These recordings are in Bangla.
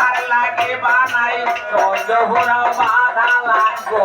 আর লাগে বানাই বাধা লাগো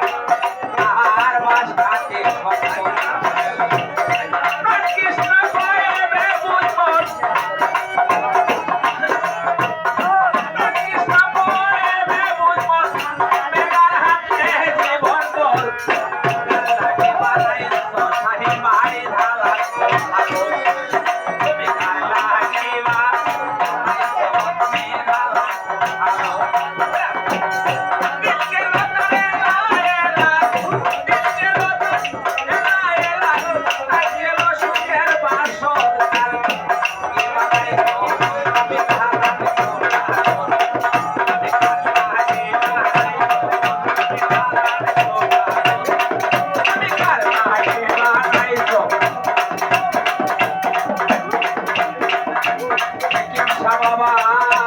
Thank you. বাবা।